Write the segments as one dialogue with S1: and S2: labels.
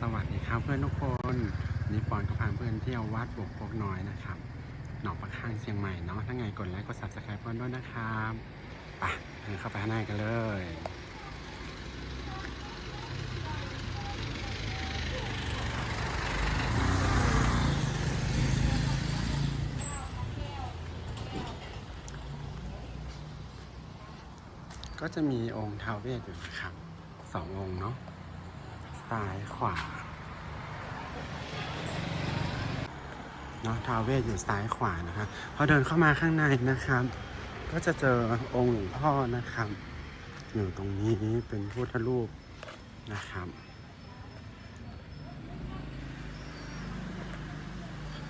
S1: สวัสดีครับเพื่อนทุกคนนี่ปอนก็พาเพื่อนเที่ยววัดบกโคกน้อยนะครับหนองประข้างเชียงใหม่เนาะถ้าไงกดไลค์กด subscribe เพื่อนด้วยนะครับไปเดินเข้าไปข้างในกันเลยก็จะมีองค์ท้าวเวสอยู่นะครับสององค์เนาะ ซ้ายขวาเนาะทาวเวสอยู่ซ้ายขวานะครับพอเดินเข้ามาข้างในนะครับ ก็จะเจอองค์หลวงพ่อนะครับ อยู่ตรงนี้เป็นพุทธรูปนะครับ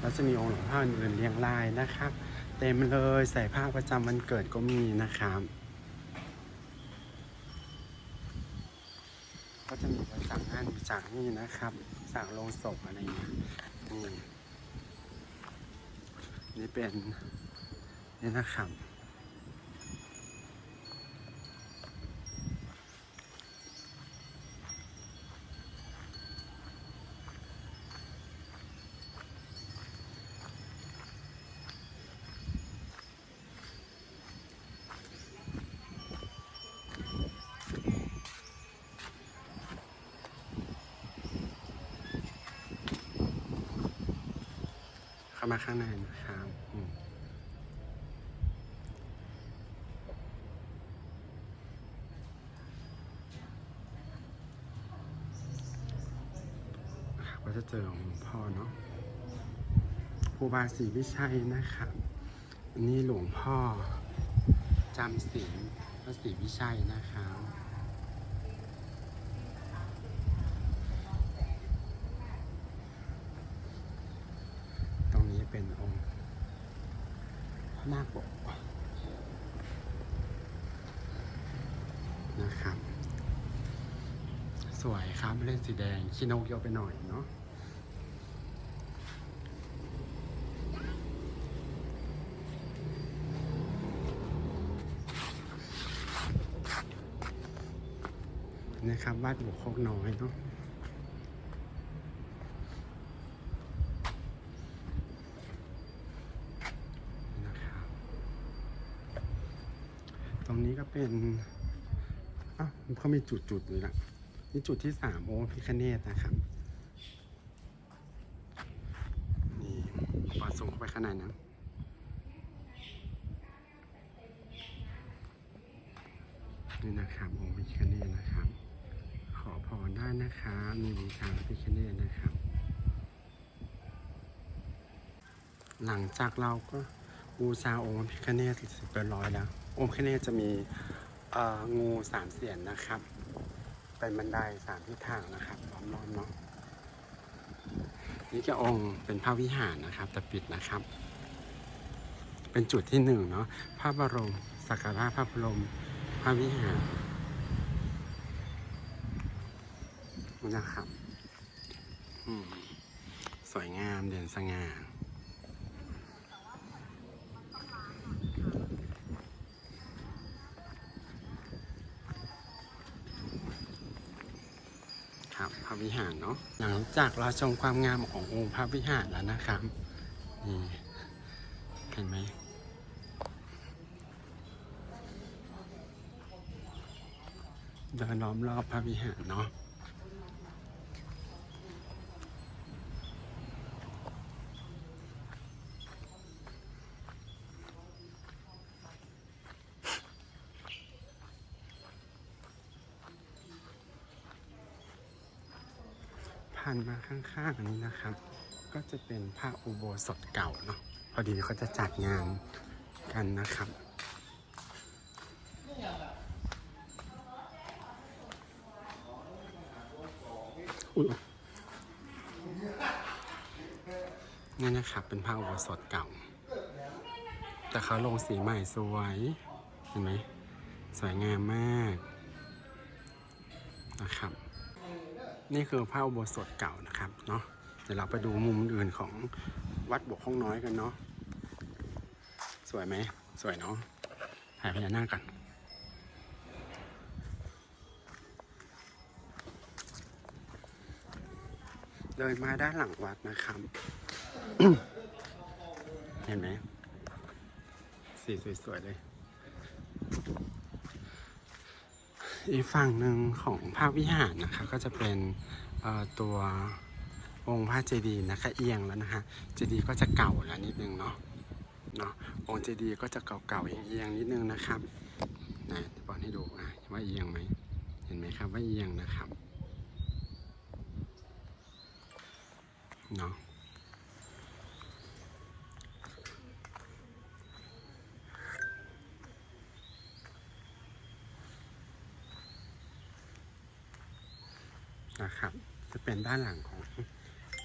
S1: แล้วจะมีองค์หลวงพ่ออื่นเรียงรายนะครับ เต็มเลยใส่ผ้าประจำวันเกิดก็มีนะครับ็จะมีบริจาคนั่นบริจาคนี่นะครับ สั่งลงศพอะไรเงี้ยนี่นี่เป็นนี่นะครับามาข้างในนะครับอืมครับก็จะเจอหลวงพ่อเนาะครูบาศรีวิชัยนะครับนนี้หลวงพ่อจำศีลพระศรีวิชัยนะครับ ตรงนี้เป็นองค์ พระนาปกนะครับ สวยครับเล่นสีแดงขี้นกเยอะไปหน่อยเนาะนะครับวาดบุกโคกน้อยเนาะ นะครับ ตรงนี้ก็ เป็นอ้าวเขามีจุดจุดๆเลยละนี่จุดที่สามโอ้พิคเนตนะครับ นี่ปอดส่งเข้าไปข้างในนะนี่นะครับองค์พิคเนตนะครับ ขอพรได้นะครับมีบูชาพิคเนตนะครับ หลังจากเราก็บูชาองค์พระพิฆเนศเสร็จเรียบร้อยแล้ว องค์พระเนศจะมีงูสามเสียนนะครับ เป็นบันไดสามทิศทางนะครับล้อมรอบเนาะนี่ก็องค์เป็นพระวิหารนะครับแต่ปิดนะครับ เป็นจุดที่หนึ่งเนาะพระบรมสักการะพระบรมพระวิหารนะครับสวยงามเด่นสง่า วิหารเนาะหลังจากเราชมความงามขององค์พระวิหารแล้วนะครับนี่เห็นไหมเดินล้อมรอบพระวิหารเนาะานมาข้างๆนี้นะครับ ก็จะเป็นพระอุโบสถเก่าเนาะพอดีเขาจะจัดงานกันนะครับนี่นะครับเป็นผ้าอุโบสถเก่า แต่เขาลงสีใหม่สวย เห็นไหมสวยงามมากนะครับ นี่คือผ้าอุโบสถเก่านะครับเนาะเดี๋ยวเราไปดูมุมอื่นของวัดบกห้องน้อยกันเนาะสวยไหมสวยเนาะถ่ายพญานาคกันเดินมาด้านหลังวัดนะครับ เห็นไหมสีสวยๆเลย อีกฝั่งหนึ่งของพระวิหารนะคะ ก็จะเป็นตัวองค์พระเจดีย์นะคะเอียงแล้วนะคะ เจดีย์ก็จะเก่าแล้วนิดนึงเนาะเนาะองค์เจดีย์ก็จะเก่าๆเอียงๆนิดนึงนะครับนะบอลให้ดูอะว่าเอียงไหมเห็นไหมครับว่าเอียงนะครับเนาะ นะครับ จะเป็นด้านหลังของ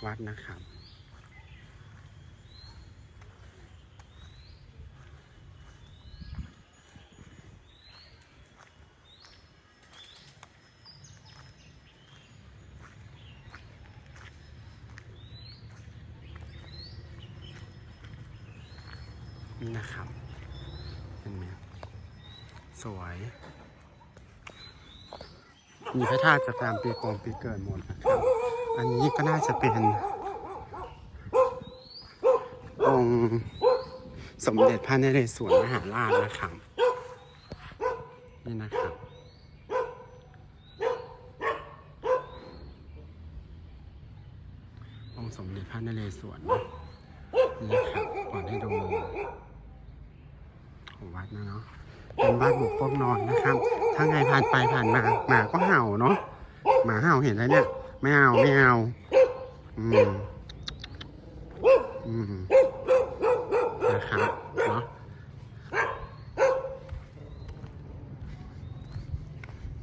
S1: วัดนะครับ นะครับ เห็นไหมสวย มีพระธาตุจะตามปีกองปีเกิดหมดนะครับ อันนี้ก็น่าจะเป็นองค์สมเด็จพระนเรศวรมหาราชนะครับนี่นะครับองค์สมเด็จพระนเรศวรนะนี่ครับก่อนให้ดูของวัดนะเนาะ เป็นบ้านบุกพวกนอนนะครับ ถ้าไงผ่านไปผ่านมาหมาก็เห่าเนาะหมาเห่าเห็นแล้วเนี่ยไม่เอาไม่เอาอืมอืมนะครับเนาะ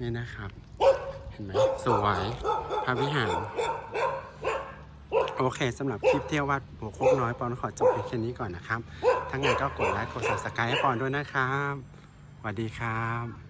S1: นี่นะครับ เห็นไหมสวยพระวิหารโอเคสำหรับคลิปเที่ยววัดหัวโคกน้อยปอนขอจบเพียงแค่นี้ก่อนนะครับถ้าไงก็กดไลค์กด subscribe ให้ปอนด้วยนะครับ สวัสดีครับ